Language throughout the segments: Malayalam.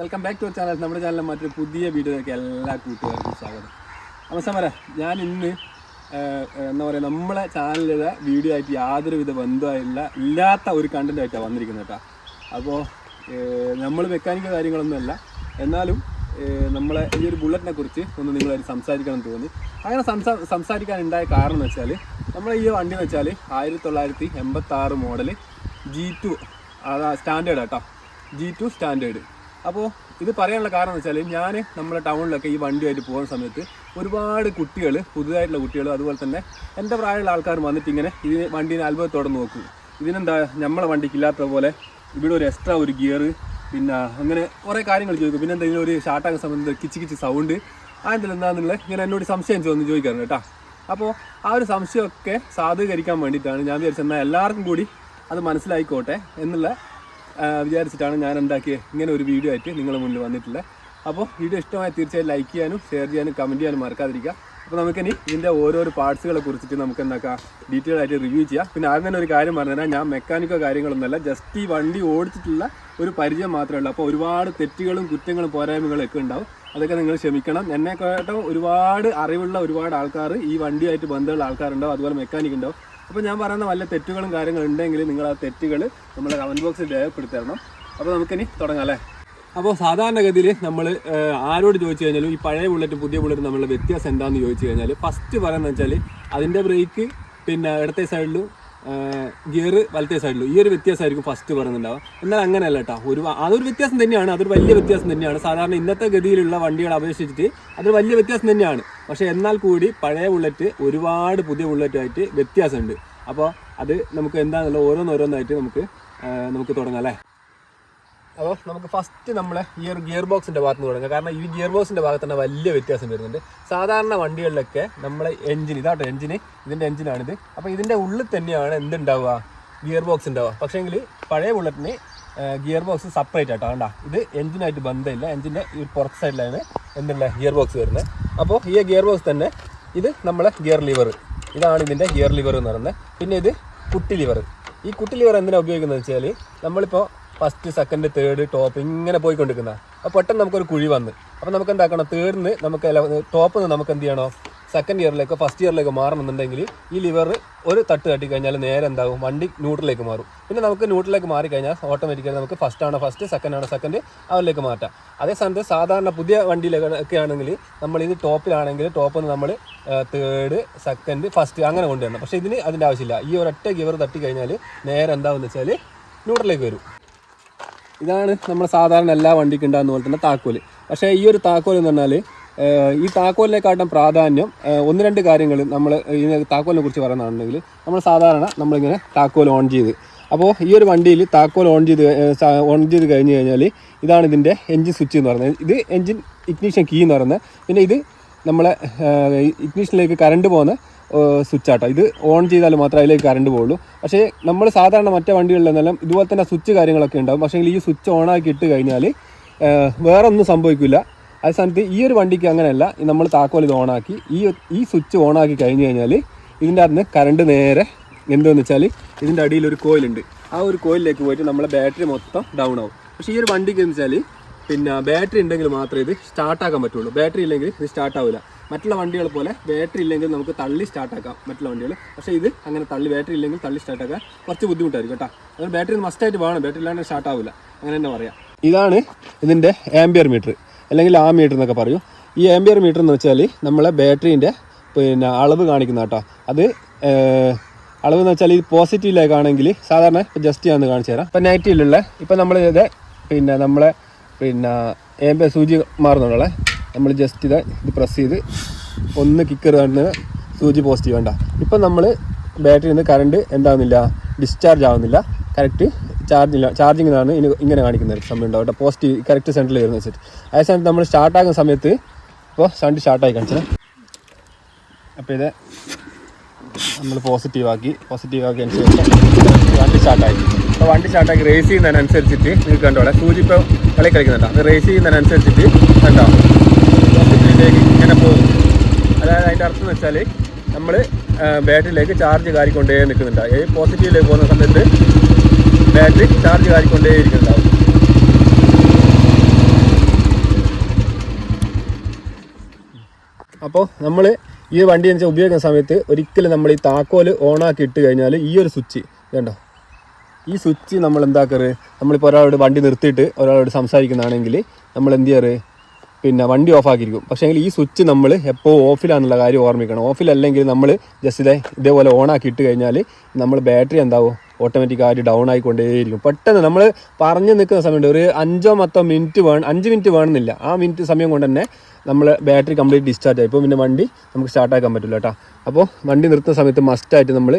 ബാക്ക് ടു ചാനൽ നമ്മുടെ ചാനലിൽ മറ്റൊരു പുതിയ വീഡിയോയിലേക്ക് എല്ലാ കൂട്ടുകാർക്കും സ്വാഗതം. അവസാനം ഞാൻ ഇന്ന് എന്താ പറയുക നമ്മളെ ചാനലിലെ വീഡിയോ ആയിട്ട് യാതൊരുവിധ ബന്ധമായില്ല ഇല്ലാത്ത ഒരു കണ്ടന്റ് ആയിട്ടാണ് വന്നിരിക്കുന്നത് കേട്ടോ. അപ്പോൾ നമ്മൾ മെക്കാനിക്കൽ കാര്യങ്ങളൊന്നുമല്ല. എന്നാലും നമ്മളെ ഈ ഒരു ബുള്ളറ്റിനെ കുറിച്ച് ഒന്ന് നിങ്ങളായിട്ട് സംസാരിക്കണം തോന്നി. അങ്ങനെ സംസാ സംസാരിക്കാനുണ്ടായ കാരണം എന്ന് വെച്ചാൽ നമ്മളെ ഈ വണ്ടി എന്ന് വെച്ചാൽ ആയിരത്തി തൊള്ളായിരത്തി എൺപത്തി ആറ് മോഡൽ ജി ടു അതാ സ്റ്റാൻഡേർഡ് കേട്ടോ. ജി ടു സ്റ്റാൻഡേർഡ് അപ്പോൾ ഇത് പറയാനുള്ള കാരണം എന്ന് വെച്ചാൽ ഞാൻ നമ്മുടെ ടൗണിലൊക്കെ ഈ വണ്ടിയായിട്ട് പോകുന്ന സമയത്ത് ഒരുപാട് കുട്ടികൾ പുതുതായിട്ടുള്ള കുട്ടികൾ അതുപോലെ തന്നെ എന്റെ പ്രായമുള്ള ആൾക്കാർ വന്നിട്ട് ഇങ്ങനെ ഈ വണ്ടീനെ അത്ഭുതത്തോടെ നോക്കും. ഇതിനെന്താ നമ്മളെ വണ്ടിക്ക് ഇല്ലാത്ത പോലെ ഇവിടെ ഒരു എക്സ്ട്രാ ഒരു ഗിയർ പിന്നെ അങ്ങനെ കുറേ കാര്യങ്ങൾ ചോദിക്കും. പിന്നെ എന്തെങ്കിലും ഒരു ഷാർട്ടാകുന്ന സമയത്ത് കിച്ച് കിച്ച് സൗണ്ട് അതിന്റെ എന്താണെന്നുള്ള ഇങ്ങനെ എന്നോട് സംശയം ചോദിച്ചു ചോദിക്കാറുണ്ട് കേട്ടോ. അപ്പോൾ ആ ഒരു സംശയമൊക്കെ സാധൂകരിക്കാൻ വേണ്ടിയിട്ടാണ് ഞാൻ വിചാരിച്ചത്. എന്നാൽ എല്ലാവർക്കും കൂടി അത് മനസ്സിലായിക്കോട്ടെ എന്നുള്ള വിചാരിച്ചിട്ടാണ് ഞാൻ ഉണ്ടാക്കിയത് ഇങ്ങനെ ഒരു വീഡിയോ ആയിട്ട് നിങ്ങളുടെ മുന്നിൽ വന്നിട്ടില്ല അപ്പോൾ വീഡിയോ ഇഷ്ടമായി തീർച്ചയായും ലൈക്ക് ചെയ്യാനും ഷെയർ ചെയ്യാനും കമന്റ് ചെയ്യാനും മറക്കാതിരിക്കുക. അപ്പോൾ നമുക്കിനി ഇതിന്റെ ഓരോരോ പാർട്സുകളെ കുറിച്ചിട്ട് നമുക്ക് എന്താക്കാം? ഡീറ്റെയിൽ ആയിട്ട് റിവ്യൂ ചെയ്യാം. പിന്നെ ആദ്യം തന്നെ ഒരു കാര്യം പറഞ്ഞുതരാം ഞാൻ മെക്കാനിക്കോ കാര്യങ്ങളൊന്നുമല്ല ജസ്റ്റ് ഈ വണ്ടി ഓടിച്ചിട്ടുള്ള ഒരു പരിചയം മാത്രമേ ഉള്ളൂ. അപ്പോൾ ഒരുപാട് തെറ്റുകളും കുറ്റങ്ങളും പോരായ്മകളൊക്കെ ഉണ്ടാവും. അതൊക്കെ നിങ്ങൾ ക്ഷമിക്കണം. എന്നെക്കാട്ടും ഒരുപാട് അറിവുള്ള ഒരുപാട് ആൾക്കാർ ഈ വണ്ടിയായിട്ട് ബന്ധമുള്ള ആൾക്കാരുണ്ടാവും. അതുപോലെ മെക്കാനിക് ഉണ്ടാവും. അപ്പോൾ ഞാൻ പറയുന്ന വല്ല തെറ്റുകളും കാര്യങ്ങളും ഉണ്ടെങ്കിൽ നിങ്ങൾ ആ തെറ്റുകൾ നമ്മളെ കമന്റ് ബോക്സിൽ രേഖപ്പെടുത്തരണം അപ്പോൾ നമുക്കിനി തുടങ്ങാം അല്ലേ? അപ്പോൾ സാധാരണഗതിയിൽ നമ്മൾ ആരോട് ചോദിച്ചു കഴിഞ്ഞാലും ഈ പഴയ ബുള്ളറ്റും പുതിയ ബുള്ളറ്റും നമ്മളുടെ വ്യത്യാസം എന്താണെന്ന് ചോദിച്ചു കഴിഞ്ഞാൽ ഫസ്റ്റ് പറയുന്നത് വെച്ചാൽ അതിന്റെ ബ്രേക്ക് പിന്നെ ഇടത്തെ സൈഡിലും ഗിയർ വലത്തെ സൈഡിലു ഈ ഒരു വ്യത്യാസമായിരിക്കും ഫസ്റ്റ് പറയുന്നുണ്ടാവുക എന്നാൽ അങ്ങനെയല്ല കേട്ടോ. ഒരു അതൊരു വ്യത്യാസം തന്നെയാണ്. അതൊരു വലിയ വ്യത്യാസം തന്നെയാണ്. സാധാരണ ഇന്നത്തെ ഗതിയിലുള്ള വണ്ടികളെ അപേക്ഷിച്ചിട്ട് അതൊരു വലിയ വ്യത്യാസം തന്നെയാണ്. പക്ഷേ എന്നാൽ കൂടി പഴയ ബുള്ളറ്റ് ഒരുപാട് പുതിയ ബുള്ളറ്റായിട്ട് വ്യത്യാസമുണ്ട്. അപ്പോൾ അത് നമുക്ക് എന്താണെന്നുള്ള ഓരോന്നോരോന്നായിട്ട് നമുക്ക് നമുക്ക് തുടങ്ങാം അല്ലേ? അപ്പോൾ നമുക്ക് ഫസ്റ്റ് നമ്മളെ ഈ ഒരു ഗിയർ ബോക്സിന്റെ ഭാഗത്ത് നിന്ന് തുടങ്ങാം. കാരണം ഈ ഗിയർ ബോക്സിന്റെ ഭാഗത്ത് തന്നെ വലിയ വ്യത്യാസം വരുന്നുണ്ട്. സാധാരണ വണ്ടികളിലൊക്കെ നമ്മളെ എഞ്ചിൻ ഇതാട്ടോ എഞ്ചിന് ഇതിന്റെ എഞ്ചിനാണിത് അപ്പോൾ ഇതിന്റെ ഉള്ളിൽ തന്നെയാണ് എന്തുണ്ടാവുക? ഗിയർ ബോക്സ് ഉണ്ടാവുക പക്ഷേങ്കിൽ പഴയ ബുള്ളറ്റിന് ഗിയർ ബോക്സ് സെപ്പറേറ്റ് ആട്ടോ. കണ്ട? ഇത് എഞ്ചിനായിട്ട് ബന്ധമില്ല. എഞ്ചിന്റെ ഈ പുറത്ത് സൈഡിലാണ് എന്തുള്ള ഗിയർ ബോക്സ് വരുന്നത്. അപ്പോൾ ഈ ഗിയർ ബോക്സ് തന്നെ ഇത് നമ്മളെ ഗിയർ ലിവർ ഇതാണ് ഇതിന്റെ ഗിയർ ലിവർ എന്ന് പറയുന്നത്. പിന്നെ ഇത് കുട്ടി ലിവർ ഈ കുട്ടി ലിവർ എന്തിനാണ് ഉപയോഗിക്കുന്നത് വെച്ചാൽ നമ്മളിപ്പോൾ ഫസ്റ്റ് സെക്കൻഡ് തേർഡ് ടോപ്പ് ഇങ്ങനെ പോയിക്കൊണ്ടിരിക്കുന്ന. അപ്പോൾ പെട്ടെന്ന് നമുക്കൊരു കുഴി വന്ന്. അപ്പോൾ നമുക്ക് എന്താക്കണം? തേർഡിന് നമുക്ക് ടോപ്പ് നിന്ന് നമുക്ക് എന്ത് ചെയ്യണോ? സെക്കൻഡ് ഇയറിലേക്കോ ഫസ്റ്റ് ഇയറിലേക്കോ മാറണമെന്നുണ്ടെങ്കിൽ ഈ ലിവർ ഒരു തട്ട് തട്ടി കഴിഞ്ഞാൽ നേരെ എന്താകും വണ്ടി ന്യൂട്രലിലേക്ക് മാറും. പിന്നെ നമുക്ക് ന്യൂട്രലിലേക്ക് മാറിക്കഴിഞ്ഞാൽ ഓട്ടോമാറ്റിക്കായി നമുക്ക് ഫസ്റ്റ് ആണോ ഫസ്റ്റ് സെക്കൻഡ് ആണോ സെക്കൻഡ് അവരിലേക്ക് മാറ്റാം. അതേ സമയത്ത് സാധാരണ പുതിയ വണ്ടിയിലൊക്കെ ആണെങ്കിൽ നമ്മൾ ഇത് ടോപ്പിലാണെങ്കിൽ ടോപ്പിൽ നിന്ന് നമ്മൾ തേർഡ് സെക്കൻഡ് ഫസ്റ്റ് അങ്ങനെ കൊണ്ടുവരണം. പക്ഷേ ഇതിന് അതിന്റെ ആവശ്യമില്ല. ഈ ഒരൊറ്റ ഗിവർ തട്ടി കഴിഞ്ഞാൽ നേരെ എന്താണെന്ന് വെച്ചാൽ ന്യൂട്രലിലേക്ക് വരും. ഇതാണ് നമ്മൾ സാധാരണ എല്ലാ വണ്ടിക്കും ഉണ്ടാകുന്ന പോലെ തന്നെ താക്കോൽ. പക്ഷേ ഈ ഒരു താക്കോൽ എന്ന് പറഞ്ഞാൽ ഈ താക്കോലിനെക്കാട്ടും പ്രാധാന്യം ഒന്ന് രണ്ട് കാര്യങ്ങൾ നമ്മൾ ഈ താക്കോലിനെ കുറിച്ച് പറയുന്നതാണെങ്കിൽ നമ്മൾ സാധാരണ നമ്മളിങ്ങനെ താക്കോൽ ഓൺ ചെയ്ത്. അപ്പോൾ ഈ ഒരു വണ്ടിയിൽ താക്കോൽ ഓൺ ചെയ്ത് ഓൺ ചെയ്ത് കഴിഞ്ഞ് കഴിഞ്ഞാൽ ഇതാണ് ഇതിന്റെ എൻജിൻ സ്വിച്ച് എന്ന് പറയുന്നത്. ഇത് എൻജിൻ ഇഗ്നീഷൻ കീ എന്ന് പറയുന്നത്. പിന്നെ ഇത് നമ്മളെ ഇഗ്നീഷനിലേക്ക് കറണ്ട് പോകുന്ന സ്വിച്ച് ആട്ടോ ഇത് ഓൺ ചെയ്താൽ മാത്രമേ അതിലേക്ക് കറണ്ട് പോകുള്ളൂ പക്ഷേ നമ്മൾ സാധാരണ മറ്റേ വണ്ടികളിലെന്നെല്ലാം ഇതുപോലെ തന്നെ സ്വിച്ച് കാര്യങ്ങളൊക്കെ ഉണ്ടാകും പക്ഷേ ഈ സ്വിച്ച് ഓൺ ആക്കി ഇട്ട് കഴിഞ്ഞാൽ വേറെ ഒന്നും സംഭവിക്കില്ല. അതേ സ്ഥാനത്ത് ഈ ഒരു വണ്ടിക്ക് അങ്ങനെയല്ല. നമ്മൾ താക്കോൽ ഇത് ഓണാക്കി ഈ ഈ സ്വിച്ച് ഓണാക്കി കഴിഞ്ഞ് കഴിഞ്ഞാൽ ഇതിന്റെ അകത്ത് കറണ്ട് നേരെ എന്തോന്ന് വെച്ചാൽ ഇതിന്റെ അടിയിൽ ഒരു കോയിലുണ്ട് ആ ഒരു കോയിലിലേക്ക് പോയിട്ട് നമ്മളെ ബാറ്ററി മൊത്തം ഡൗൺ ആവും. പക്ഷേ ഈ ഒരു വണ്ടിക്ക് എന്ന് വെച്ചാൽ പിന്നെ ബാറ്ററി ഉണ്ടെങ്കിൽ മാത്രമേ ഇത് സ്റ്റാർട്ടാക്കാൻ പറ്റുള്ളൂ. ബാറ്ററി ഇല്ലെങ്കിൽ ഇത് സ്റ്റാർട്ടാവില്ല മറ്റുള്ള വണ്ടികൾ പോലെ ബാറ്ററി ഇല്ലെങ്കിൽ നമുക്ക് തള്ളി സ്റ്റാർട്ടാക്കാം മറ്റുള്ള വണ്ടികൾ. പക്ഷേ ഇത് അങ്ങനെ തള്ളി ബാറ്ററി ഇല്ലെങ്കിൽ തള്ളി സ്റ്റാർട്ടാക്കാൻ കുറച്ച് ബുദ്ധിമുട്ടായിരിക്കും കേട്ടോ. അതുകൊണ്ട് ബാറ്ററി മസ്റ്റായിട്ട് വേണം. ബാറ്ററി ഇല്ലാണ്ട് സ്റ്റാർട്ടാവില്ല അങ്ങനെ തന്നെ പറയാം. ഇതാണ് ഇതിന്റെ ആംബിയർ മീറ്റർ അല്ലെങ്കിൽ ആ മീറ്റർ എന്നൊക്കെ പറയും. ഈ ആംബിയർ മീറ്റർ എന്ന് വെച്ചാൽ നമ്മളെ ബാറ്ററീന്റെ പിന്നെ അളവ് കാണിക്കുന്ന കേട്ടോ. അത് അളവ് എന്ന് വെച്ചാൽ ഇത് പോസിറ്റീവിലേക്കാണെങ്കിൽ സാധാരണ ജസ്റ്റ് ഞാൻ കാണിച്ചു തരാം. ഇപ്പം നെഗറ്റീവിലുള്ള ഇപ്പം നമ്മൾ ഇത് പിന്നെ നമ്മളെ പിന്നെ ഏമ്പ സൂചി മാറുന്നുള്ളേ നമ്മൾ ജസ്റ്റ് ഇത് ഇത് പ്രസ് ചെയ്ത് ഒന്ന് കിക്കർ കണ്ട് സൂചി പോസിറ്റീവ് വേണ്ട. ഇപ്പം നമ്മൾ ബാറ്ററിയിൽ നിന്ന് കറണ്ട് എന്താകുന്നില്ല ഡിസ്ചാർജ് ആവുന്നില്ല. കറക്റ്റ് ചാർജ് ഇല്ല. ചാർജിങ് ആണ് ഇനി ഇങ്ങനെ കാണിക്കുന്ന ഒരു സമയം ഉണ്ടാവും കേട്ടോ പോസിറ്റീവ് കറക്റ്റ് സെന്ററിൽ വരുന്ന വെച്ചിട്ട്. അതേ സമയത്ത് നമ്മൾ സ്റ്റാർട്ടാകുന്ന സമയത്ത് ഇപ്പോൾ സൗണ്ട് സ്റ്റാർട്ടായി കാണിച്ചത്. അപ്പോൾ ഇത് നമ്മൾ പോസിറ്റീവ് ആക്കി. പോസിറ്റീവ് ആക്കി അനുസരിച്ച് വണ്ടി സ്റ്റാർട്ടായി അപ്പോൾ വണ്ടി സ്റ്റാർട്ടാക്കി റേസ് ചെയ്യുന്നതിനനുസരിച്ചിട്ട് നിങ്ങൾക്ക് കണ്ടോളെ സൂചി ഇപ്പോൾ കളി കളിക്കുന്നുണ്ടോ. അത് റേസ് ചെയ്യുന്നതിനനുസരിച്ചിട്ട് കണ്ടോ? ഹോസ്പിറ്റലിലേക്ക് ഇങ്ങനെ പോകും. അതായത് അതിന്റെ അർത്ഥം എന്ന് വെച്ചാൽ നമ്മൾ ബാറ്ററിയിലേക്ക് ചാർജ് കാര്യം കൊണ്ടേ നിൽക്കുന്നുണ്ട്. ഈ പോസിറ്റീവിലേക്ക് പോകുന്ന സമയത്ത് ബാറ്ററി ചാർജ് കാരിക്കൊണ്ടേ ഇരിക്കുന്നുണ്ടാവും. അപ്പോൾ നമ്മൾ ഈ വണ്ടി എന്ന് വെച്ചാൽ ഉപയോഗിക്കുന്ന സമയത്ത് ഒരിക്കലും നമ്മൾ ഈ താക്കോൽ ഓണാക്കി ഇട്ട് കഴിഞ്ഞാൽ ഈ ഒരു സ്വിച്ച് കണ്ടോ? ഈ സ്വിച്ച് നമ്മൾ എന്താക്കറ് നമ്മളിപ്പോൾ ഒരാളോട് വണ്ടി നിർത്തിയിട്ട് ഒരാളോട് സംസാരിക്കുന്നതാണെങ്കിൽ നമ്മൾ എന്ത് ചെയ്യാറ്? പിന്നെ വണ്ടി ഓഫ് ആക്കിയിരിക്കും. പക്ഷേ ഈ സ്വിച്ച് നമ്മൾ എപ്പോൾ ഓഫിലാണെന്നുള്ള കാര്യം ഓർമ്മിക്കണം. ഓഫിലല്ലെങ്കിൽ നമ്മൾ ജസ്റ്റ് ഇതേ ഇതേപോലെ ഓൺ ആക്കി ഇട്ട് കഴിഞ്ഞാൽ നമ്മൾ ബാറ്ററി എന്താവും? ഓട്ടോമാറ്റിക് ആയി ഡൗൺ ആയിക്കൊണ്ടേയിരിക്കും. പെട്ടെന്ന് നമ്മൾ പറഞ്ഞു നിൽക്കുന്ന സമയത്ത് ഒരു അഞ്ചോ മത്തോ മിനിറ്റ് വേണം അഞ്ച് മിനിറ്റ് വേണമെന്നില്ല. ആ മിനിറ്റ് സമയം കൊണ്ട് തന്നെ നമ്മൾ ബാറ്ററി കംപ്ലീറ്റ് ഡിസ്ചാർജ് ആയി. ഇപ്പോൾ പിന്നെ വണ്ടി നമുക്ക് സ്റ്റാർട്ടാക്കാൻ പറ്റില്ല കേട്ടോ. അപ്പോൾ വണ്ടി നിർത്തുന്ന സമയത്ത് മസ്റ്റായിട്ട് നമ്മൾ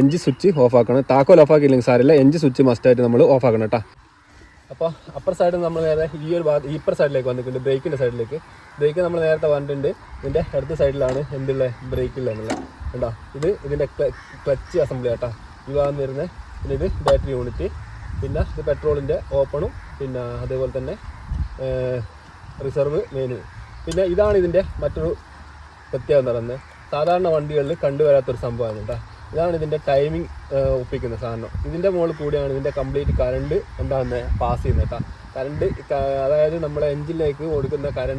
എഞ്ചിൻ സ്വിച്ച് ഓഫ് ആക്കണം. താക്കോൽ ഓഫ് ആക്കിയില്ലെങ്കിൽ സാരമില്ല. എഞ്ചിൻ സ്വിച്ച് മസ്റ്റായിട്ട് നമ്മൾ ഓഫ് ആക്കണം കേട്ടോ. അപ്പോൾ അപ്പർ സൈഡിൽ നമ്മൾ നേരെ ഈ ഒരു ഭാഗത്ത് ഇപ്പർ സൈഡിലേക്ക് വന്നിട്ടുണ്ട് ബ്രേക്കിന്റെ സൈഡിലേക്ക് ബ്രേക്ക് നമ്മൾ നേരത്തെ വന്നിട്ടുണ്ട്. ഇതിന്റെ അടുത്ത സൈഡിലാണ് എന്തുള്ള ബ്രേക്കില്ല എന്നുള്ള കണ്ടോ? ഇത് ഇതിന്റെ ക്ലച്ച് അസംബ്ലി ആട്ടോ. ഈ ഭാഗം വരുന്ന പിന്നെ ഇത് ബാറ്ററി യൂണിറ്റ് പിന്നെ ഇത് പെട്രോളിന്റെ ഓപ്പണും പിന്നെ അതേപോലെ തന്നെ റിസർവ് മെനു പിന്നെ ഇതാണ് ഇതിന്റെ മറ്റൊരു പ്രത്യേകത എന്ന് സാധാരണ വണ്ടികളിൽ കണ്ടുവരാത്തൊരു സംഭവമാണ് കേട്ടോ. ഇതാണ് ഇതിന്റെ ടൈമിംഗ് ഒപ്പിക്കുന്ന സാധനം. ഇതിന്റെ മുകളിൽ കൂടിയാണ് ഇതിന്റെ കംപ്ലീറ്റ് കറണ്ട് എന്താണെന്ന് പാസ് ചെയ്യുന്നത് കേട്ടോ കറണ്ട് അതായത് നമ്മളെ എഞ്ചിനിലേക്ക് കൊടുക്കുന്ന കര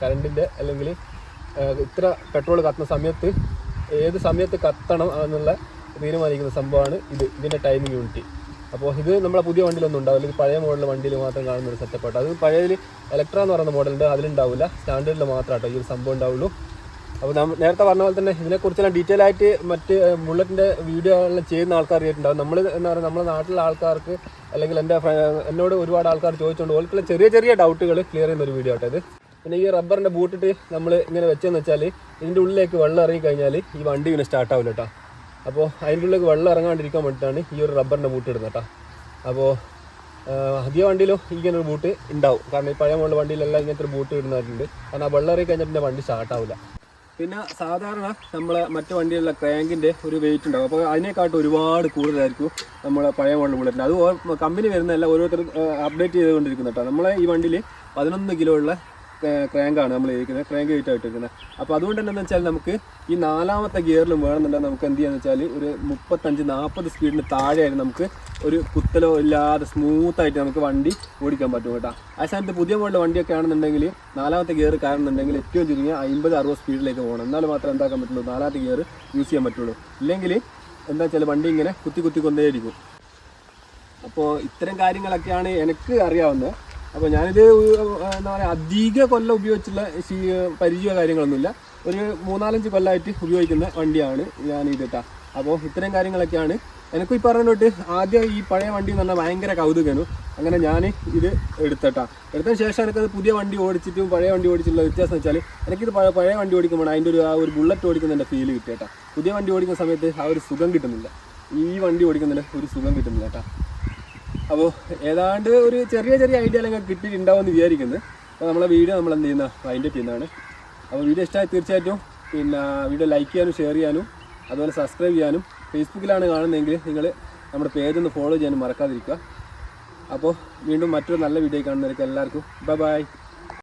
കറണ്ടിന്റെ അല്ലെങ്കിൽ ഇത്ര പെട്രോൾ കത്തുന്ന സമയത്ത് ഏത് സമയത്ത് കത്തണം എന്നുള്ള തീരുമാനിക്കുന്ന സംഭവമാണ് ഇത്. ഇതിന്റെ ടൈമിംഗ് യൂണിറ്റ് അപ്പോൾ ഇത് നമ്മളെ പുതിയ വണ്ടിയിലൊന്നും ഉണ്ടാവില്ല. ഇത് പഴയ മോഡൽ വണ്ടിയിൽ മാത്രം കാണുന്ന ഒരു സെറ്റപ്പ് ആട്ടോ. അത് പഴയതിൽ ഇലക്ട്ര എന്ന് പറയുന്ന മോഡലുണ്ട് അതിലുണ്ടാവില്ല. സ്റ്റാൻഡേർഡിൽ മാത്രമാട്ടോ ഈ ഒരു സംഭവം ഉണ്ടാവുള്ളൂ. അപ്പോൾ നമ്മൾ നേരത്തെ പറഞ്ഞ പോലെ തന്നെ ഇതിനെക്കുറിച്ചെല്ലാം ഡീറ്റെയിൽ ആയിട്ട് മറ്റ് ബുള്ളറ്റിന്റെ വീഡിയോ എല്ലാം ചെയ്യുന്ന ആൾക്കാർ അറിയിട്ടുണ്ടാവും നമ്മൾ എന്താ പറയുക നമ്മുടെ നാട്ടിലെ ആൾക്കാർക്ക് അല്ലെങ്കിൽ എന്റെ എന്നോട് ഒരുപാട് ആൾക്കാർ ചോദിച്ചുകൊണ്ട് ഓൾക്കുള്ള ചെറിയ ചെറിയ ഡൗട്ടുകൾ ക്ലിയർ ചെയ്യുന്ന ഒരു വീഡിയോ ആട്ടത് ഇത്. പിന്നെ ഈ റബ്ബറിന്റെ ബൂട്ടിട്ട് നമ്മൾ ഇങ്ങനെ വെച്ചെന്ന് വെച്ചാൽ ഇതിന്റെ ഉള്ളിലേക്ക് വെള്ളം ഇറങ്ങി കഴിഞ്ഞാൽ ഈ വണ്ടി ഇങ്ങനെ സ്റ്റാർട്ടാവില്ല കേട്ടോ അപ്പോൾ അതിന്റെ ഉള്ളിലേക്ക് വെള്ളം ഇറങ്ങാണ്ടിരിക്കാൻ വേണ്ടിയിട്ടാണ് ഈ ഒരു റബ്ബറിന്റെ ബൂട്ട് ഇടുന്നത് കേട്ടോ അപ്പോൾ അധിക വണ്ടിയിലും ഇങ്ങനൊരു ബൂട്ട് ഉണ്ടാവും. കാരണം ഈ പഴയ മോഡൽ വണ്ടിയിലെല്ലാം ഇങ്ങനത്തെ ഒരു ബൂട്ട് ഇടുന്നവരുണ്ട്. കാരണം ആ വെള്ളം ഇറങ്ങി കഴിഞ്ഞാൽ പിന്നെ വണ്ടി സ്റ്റാർട്ട് ആവില്ല പിന്നെ സാധാരണ നമ്മളെ മറ്റു വണ്ടികളിലെ ക്രാങ്കിന്റെ ഒരു വെയിറ്റ് ഉണ്ടാവും. അപ്പോൾ അതിനെക്കാട്ടും ഒരുപാട് കൂടുതലായിരിക്കും നമ്മളെ പഴയ മോഡൽ ബുള്ളറ്റിന് അത് കമ്പനി വരുന്നതല്ല ഓരോരുത്തർ അപ്ഡേറ്റ് ചെയ്തുകൊണ്ടിരിക്കുന്നു കേട്ടോ. നമ്മളെ ഈ വണ്ടിയിൽ പതിനൊന്ന് കിലോ ഉള്ള ക്രാങ്കാണ് നമ്മൾ ഇരിക്കുന്നത്. ക്രാങ്ക് വെയിറ്റ് ആയിട്ട് അപ്പോൾ അതുകൊണ്ട് തന്നെ വെച്ചാൽ നമുക്ക് ഈ നാലാമത്തെ ഗിയറിലും വേണമെന്നുണ്ടെങ്കിൽ നമുക്ക് എന്ത് ചെയ്യാന്ന് വെച്ചാൽ ഒരു മുപ്പത്തഞ്ച് നാൽപ്പത് സ്പീഡിന് താഴെയായിട്ട് നമുക്ക് ഒരു കുത്തലോ ഇല്ലാതെ സ്മൂത്തായിട്ട് നമുക്ക് വണ്ടി ഓടിക്കാൻ പറ്റും കേട്ടോ. ആ സ്ഥാനത്ത് പുതിയ മോഡൽ വണ്ടിയൊക്കെ ആണെന്നുണ്ടെങ്കിൽ നാലാമത്തെ ഗിയർ കയറുന്നുണ്ടെങ്കിൽ ഏറ്റവും ചുരുങ്ങിയ അമ്പത് അറുപത് സ്പീഡിലേക്ക് പോകണം. എന്നാൽ മാത്രമേ എന്താക്കാൻ പറ്റുള്ളൂ നാലാമത്തെ ഗിയർ യൂസ് ചെയ്യാൻ പറ്റുള്ളൂ. ഇല്ലെങ്കിൽ എന്താ വെച്ചാൽ വണ്ടി ഇങ്ങനെ കുത്തി കുത്തി കൊണ്ടേയിരിക്കും. അപ്പോൾ ഇത്തരം കാര്യങ്ങളൊക്കെയാണ് എനിക്ക് അറിയാവുന്നത്. അപ്പോൾ ഞാനിത് എന്താ പറയുക അധിക കൊല്ലം ഉപയോഗിച്ചുള്ള പരിചയ കാര്യങ്ങളൊന്നുമില്ല. ഒരു മൂന്നാലഞ്ച് കൊല്ലമായിട്ട് ഉപയോഗിക്കുന്ന വണ്ടിയാണ് ഞാൻ ഇത് കേട്ടോ അപ്പോൾ ഇത്തരം കാര്യങ്ങളൊക്കെയാണ്. എനിക്കും ഈ പറഞ്ഞ തൊട്ട് ആദ്യം ഈ പഴയ വണ്ടി എന്ന് പറഞ്ഞാൽ ഭയങ്കര കൗതുകനു. അങ്ങനെ ഞാൻ ഇത് എടുത്തട്ടാ. എടുത്തതിന് ശേഷം എനിക്കത് പുതിയ വണ്ടി ഓടിച്ചിട്ടും പഴയ വണ്ടി ഓടിച്ചിട്ടുള്ള വ്യത്യാസം വെച്ചാൽ എനിക്കിത് പഴയ വണ്ടി ഓടിക്കുമ്പോൾ അതിന്റെ ഒരു ആ ഒരു ബുള്ളറ്റ് ഓടിക്കുന്നതിന്റെ ഫീൽ കിട്ടിയേട്ടാ. പുതിയ വണ്ടി ഓടിക്കുന്ന സമയത്ത് ആ ഒരു സുഖം കിട്ടുന്നില്ല. ഈ വണ്ടി ഓടിക്കുന്നതിൽ ഒരു സുഖം കിട്ടുന്നില്ല കേട്ടോ. അപ്പോൾ ഏതാണ്ട് ഒരു ചെറിയ ചെറിയ ഐഡിയ അല്ലെങ്കിൽ കിട്ടിയിട്ടുണ്ടാവുമെന്ന് വിചാരിക്കുന്നത് അപ്പോൾ നമ്മളെ വീഡിയോ നമ്മൾ എന്ത് ചെയ്യുന്ന അതിന്റെ ചെയ്യുന്നതാണ്. അപ്പോൾ വീഡിയോ ഇഷ്ടമായി തീർച്ചയായിട്ടും പിന്നെ വീഡിയോ ലൈക്ക് ചെയ്യാനും ഷെയർ ചെയ്യാനും അതുപോലെ സബ്സ്ക്രൈബ് ചെയ്യാനും ഫേസ്ബുക്കിലാണ് കാണുന്നതെങ്കിൽ നിങ്ങൾ നമ്മുടെ പേജ് ഒന്ന് ഫോളോ ചെയ്യാനും മറക്കാതിരിക്കുക. അപ്പോൾ വീണ്ടും മറ്റൊരു നല്ല വീഡിയോ കാണുന്നവർക്ക് എല്ലാവർക്കും ബൈ ബൈ